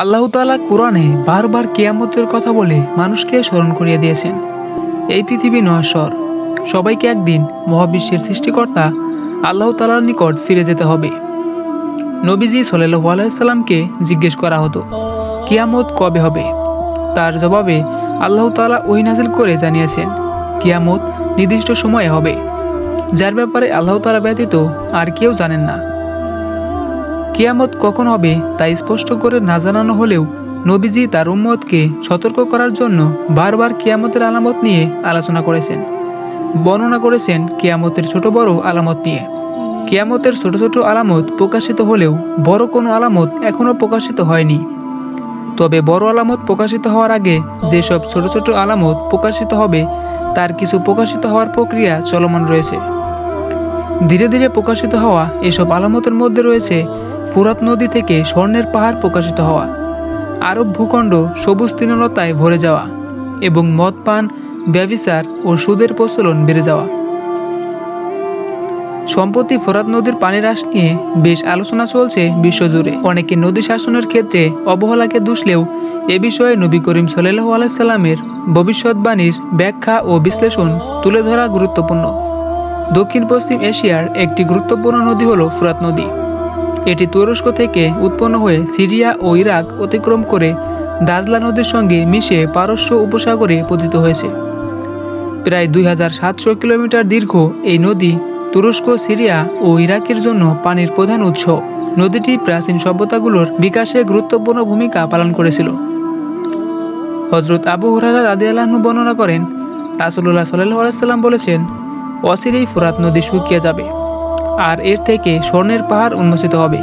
আল্লাহ তাআলা কোরআনে বারবার কেয়ামতের কথা বলে মানুষকে স্মরণ করিয়ে দিয়েছেন। এই পৃথিবী নশ্বর সবাইকে একদিন মহাবিশ্বের সৃষ্টিকর্তা আল্লাহ তাআলার নিকট ফিরে যেতে হবে। নবীজি সাল্লাল্লাহু আলাইহি সাল্লামকে জিজ্ঞেস করা হতো, কিয়ামত কবে হবে? তার জবাবে আল্লাহ তালা ওহী নাজিল করে জানিয়েছেন, কিয়ামত নির্দিষ্ট সময়ে হবে। যার ব্যাপারে আল্লাহ তালা ব্যতীত আর কেউ জানেন না। কিয়ামত কখন হবে তা স্পষ্ট করে না জানানো হলেও নবীজি তার উম্মতকে সতর্ক করার জন্য বারবার কিয়ামতের আলামত নিয়ে আলোচনা করেছেন। বর্ণনা করেছেন কিয়ামতের ছোট বড় আলামত নিয়ে। কিয়ামতের ছোট ছোট আলামত প্রকাশিত হলেও বড় কোনো আলামত এখনও প্রকাশিত হয়নি। তবে বড় আলামত প্রকাশিত হওয়ার আগে যেসব ছোট ছোট আলামত প্রকাশিত হবে, তার কিছু প্রকাশিত হওয়ার প্রক্রিয়া চলমান রয়েছে। ধীরে ধীরে প্রকাশিত হওয়া এসব আলামতের মধ্যে রয়েছে ফুরাত নদী থেকে স্বর্ণের পাহাড় প্রকাশিত হওয়া। আরব ভূখণ্ড সবুজ তৃণলতায় ভরে যাওয়া এবং মদ পান ব্যভিচার ও সুদের প্রচলন বেড়ে যাওয়া। সম্প্রতি ফোরাত নদীর পানি হ্রাস নিয়ে বেশ আলোচনা চলছে বিশ্বজুড়ে। অনেকে নদী শাসনের ক্ষেত্রে অবহেলাকে দুষলেও এ বিষয়ে নবী করিম সাল্লাহ আলাইসাল্লামের ভবিষ্যৎবাণীর ব্যাখ্যা ও বিশ্লেষণ তুলে ধরা গুরুত্বপূর্ণ। দক্ষিণ পশ্চিম এশিয়ার একটি গুরুত্বপূর্ণ নদী হল ফুরাত নদী। এটি তুরস্ক থেকে উৎপন্ন হয়ে সিরিয়া ও ইরাক অতিক্রম করে দাজলা নদীর সঙ্গে মিশে পারস্য উপসাগরে পতিত হয়েছে। প্রায় দুই হাজার সাতশো কিলোমিটার দীর্ঘ এই নদী তুরস্ক, সিরিয়া ও ইরাকের জন্য পানির প্রধান উৎস। নদীটি প্রাচীন সভ্যতাগুলোর বিকাশে গুরুত্বপূর্ণ ভূমিকা পালন করেছিল। হজরত আবু হুরারা রাদি আল্লাহ্ন বর্ণনা করেন রাসুল্লাহ সাল্লাহ সাল্লাম বলেছেন, অচিরেই ফুরাত নদী শুকিয়ে যাবে। আর এর থেকে স্বর্ণের পাহাড় উন্মোচিত হবে।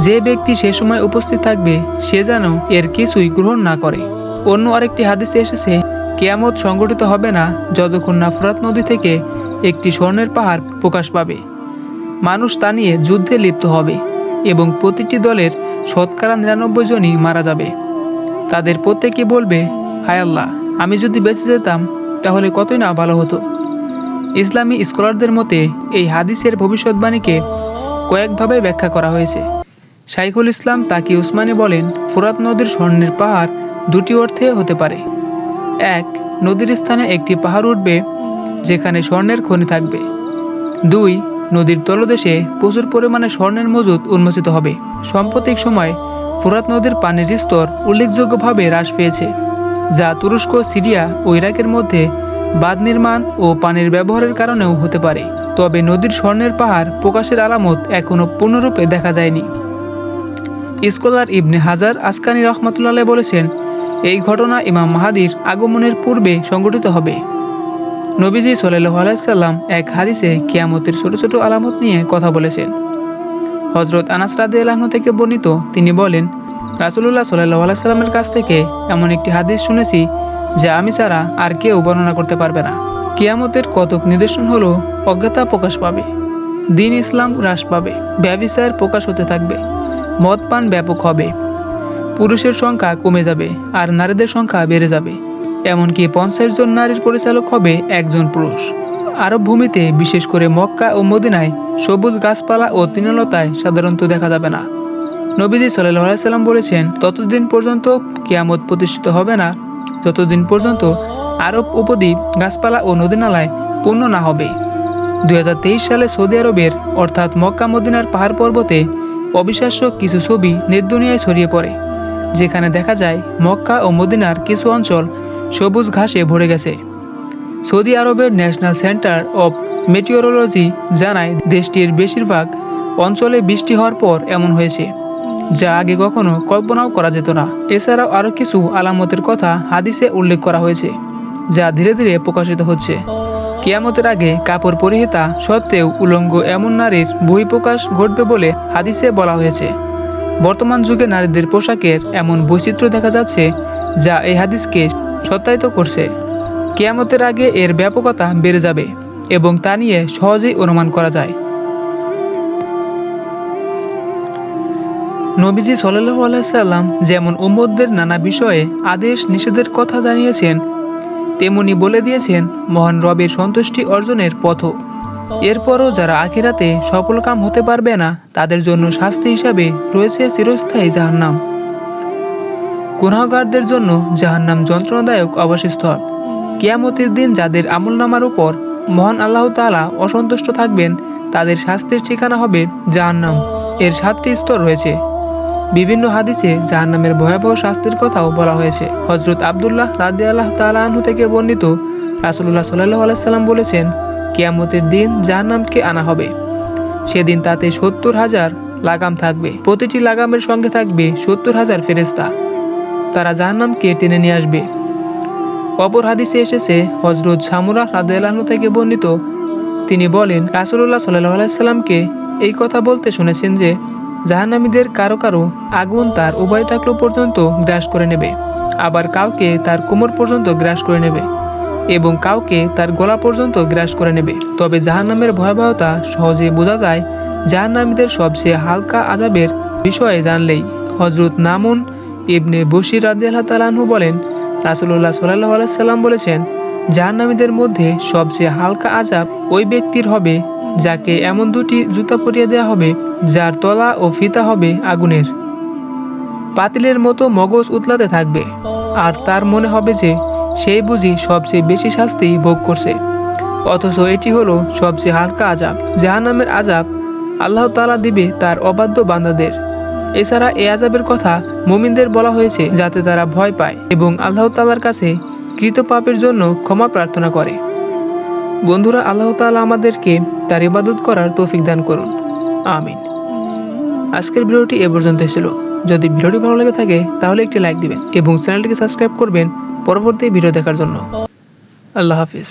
যে ব্যক্তি সে সময় উপস্থিত থাকবে, সে যেন এর কিছুই গ্রহণ না করে। অন্য আরেকটি হাদিসে এসেছে, কেয়ামত সংগঠিত হবে না যতক্ষণ না ফুরাত নদী থেকে একটি স্বর্ণের পাহাড় প্রকাশ পাবে। মানুষ তা নিয়ে যুদ্ধে লিপ্ত হবে এবং প্রতিটি দলের শতকরা নিরানব্বই জনই মারা যাবে। তাদের প্রত্যেকে বলবে, হায় আল্লাহ, আমি যদি বেঁচে যেতাম, তাহলে কতই না ভালো হতো। ইসলামী স্কলারদের মতে, এই হাদিসের ভবিষ্যৎবাণীকে কয়েকভাবে ব্যাখ্যা করা হয়েছে। শাইখুল ইসলাম তাকি উসমানী বলেন, ফুরাত নদীর স্বর্ণের পাহাড় দুটি অর্থে হতে পারে। এক, নদীর স্থানে একটি পাহাড় উঠবে, যেখানে স্বর্ণের খনি থাকবে। দুই, নদীর তলদেশে প্রচুর পরিমাণে স্বর্ণের মজুদ উন্মোচিত হবে। সাম্প্রতিক সময় ফুরাত নদীর পানির স্তর উল্লেখযোগ্যভাবে হ্রাস পেয়েছে, যা তুরস্ক, সিরিয়া ও ইরাকের মধ্যে বাঁধ নির্মাণ ও পানির ব্যবহারের কারণেও হতে পারে। তবে নদীর স্বর্ণের পাহাড় প্রকাশের আলামত এখনও পূর্ণরূপে দেখা যায়নি। স্কলার ইবনে হাজার আসকানি রহমতুল্লাহ বলেছেন, এই ঘটনা ইমাম মাহাদির আগমনের পূর্বে সংঘটিত হবে। নবীজি সাল্লাহ এক হাদিসে কিয়ামতের ছোট ছোট আলামত নিয়ে কথা বলেছেন। হজরত আনাস রাদে আলাহন থেকে বর্ণিত, তিনি বলেন, রাসুলুল্লাহ সাল্লাহ আলাইসাল্লামের কাছ থেকে এমন একটি হাদিস শুনেছি যা আমি ছাড়া আর কেউ বর্ণনা করতে পারবে না। কিয়ামতের কতক নিদর্শন হলো, অজ্ঞতা প্রকাশ পাবে। দিন ইসলাম হ্রাস পাবে, ব্যবসায়ের প্রকাশ হতে থাকবে। মদ পান ব্যাপক হবে। পুরুষের সংখ্যা কমে যাবে আর নারীদের সংখ্যা বেড়ে যাবে। এমনকি পঞ্চাশ জন নারীর পরিচালক হবে একজন পুরুষ। আরব ভূমিতে বিশেষ করে মক্কা ও মদিনায় সবুজ গাছপালা ও তৃণলতায় সাধারণত দেখা যাবে না। নবীজি সাল্লাহ সাল্লাম বলেছেন, ততদিন পর্যন্ত কিয়ামত প্রতিষ্ঠিত হবে না যতদিন পর্যন্ত আরব উপদ্বীপ, গাছপালা ও নদীনালায় পূর্ণ না হবে। দু হাজার তেইশ সালে সৌদি আরবের, অর্থাৎ মক্কা মদিনার পাহাড় পর্বতে অবিশ্বাস্য কিছু ছবি নেটদুনিয়ায় ছড়িয়ে পড়ে, যেখানে দেখা যায় মক্কা ও মদিনার কিছু অঞ্চল সবুজ ঘাসে ভরে গেছে। সৌদি আরবের ন্যাশনাল সেন্টার অব মেটিওরোলজি জানায়, দেশটির বেশিরভাগ অঞ্চলে বৃষ্টি হওয়ার পর এমন হয়েছে। যা আগে কখনো কল্পনাও করা যেত না। এছাড়াও আরও কিছু আলামতের কথা হাদিসে উল্লেখ করা হয়েছে, যা ধীরে ধীরে প্রকাশিত হচ্ছে। কিয়ামতের আগে কাপড় পরিহিতা সত্ত্বেও উলঙ্গ এমন নারীর বহিঃপ্রকাশ ঘটবে বলে হাদিসে বলা হয়েছে। বর্তমান যুগে নারীদের পোশাকের এমন বৈচিত্র্য দেখা যাচ্ছে, যা এই হাদিসকে সত্যায়িত করছে। কেয়ামতের আগে এর ব্যাপকতা বেড়ে যাবে এবং তা নিয়ে সহজেই অনুমান করা যায়। নবীজি সাল্লাহ আলাইসাল্লাম যেমন উম্মদদের নানা বিষয়ে আদেশ নিষেধের কথা জানিয়েছেন, তেমনি বলে দিয়েছেন মহান রবের সন্তুষ্টি অর্জনের পথও এরপরও যারা আখিরাতে সফল কাম হতে পারবে না, তাদের জন্য শাস্তি হিসাবে রয়েছে চিরস্থায়ী জাহান্নাম। গুনাহগারদের জন্য জাহান্নাম যন্ত্রণাদায়ক অবশিস্থল কিয়ামতের দিন যাদের আমলনামার উপর মহান আল্লাহ তাআলা অসন্তুষ্ট থাকবেন, তাদের শাস্তির ঠিকানা হবে জাহান্নাম। এর সাতটি স্তর রয়েছে। বিভিন্ন হাদিসে জাহান্নামের ভয়াবহ শাস্তির কথাও বলা হয়েছে। হজরত আবদুল্লাহ রাদি আল্লাহ তালাহু থেকে বর্ণিত রাসুল্লাহ সাল্লাহ আলাইসাল্লাম বলেছেন, কিয়ামতের দিন জাহান্নামকে আনা হবে। সেদিন তাতে সত্তর হাজার লাগাম থাকবে। প্রতিটি লাগামের সঙ্গে থাকবে সত্তর হাজার ফেরেস্তা তারা জাহান্নামকে টেনে নিয়ে আসবে। অপর হাদিসে এসেছে হজরত সামুরা রাদেলানু থেকে বর্ণিত, তিনি বলেন রাসুল্লাহ সাল্লাহ আলাইসাল্লামকে এই কথা বলতে শুনেছেন যে জাহান্নামীদের কারও কারও আগুন তার উভয় টাকলো পর্যন্ত গ্রাস করে নেবে। আবার কাউকে তার কোমর পর্যন্ত গ্রাস করে নেবে এবং কাউকে তার গলা পর্যন্ত গ্রাস করে নেবে। তবে জাহান্নামের ভয়াবহতা সহজে বোঝা যায়, জাহান্নামীদের সবচেয়ে হালকা আজাবের বিষয়ে জানলেই। হজরত নামুন ইবনে বশির রাদি আল্লাহ তালাহু বলেন রাসুল্লাহ সাল্লাহ আলাইসাল্লাম বলেছেন জাহান্নামীদের মধ্যে সবচেয়ে হালকা আজাব ওই ব্যক্তির হবে, যাকে এমন দুটি জুতা পরিয়ে দেওয়া হবে, যার তলা ও ফিতা হবে আগুনের। পাতিলের মতো মগজ উতলাতে থাকবে, আর তার মনে হবে যে সেই বুঝি সবচেয়ে বেশি শাস্তি ভোগ করছে। অথচ এটি হলো সবচেয়ে হালকা আজাব, জাহান্নামের আজাব আল্লাহ তালা দিবে তার অবাধ্য বান্দাদের। এছাড়া এই আজাবের কথা মুমিনদের বলা হয়েছে যাতে তারা ভয় পায় এবং আল্লাহ তালার কাছে কৃত পাপের জন্য ক্ষমা প্রার্থনা করে। বন্ধুরা, আল্লাহ তালা আমাদেরকে তার ইবাদত করার তৌফিক দান করুন। আমিন। আজকের ভিডিওটি এ পর্যন্ত ছিল যদি ভিডিওটি ভালো লেগে থাকে, তাহলে একটি লাইক দিবেন এবং চ্যানেলটিকে সাবস্ক্রাইব করবেন পরবর্তী ভিডিও দেখার জন্য। আল্লাহ হাফিজ।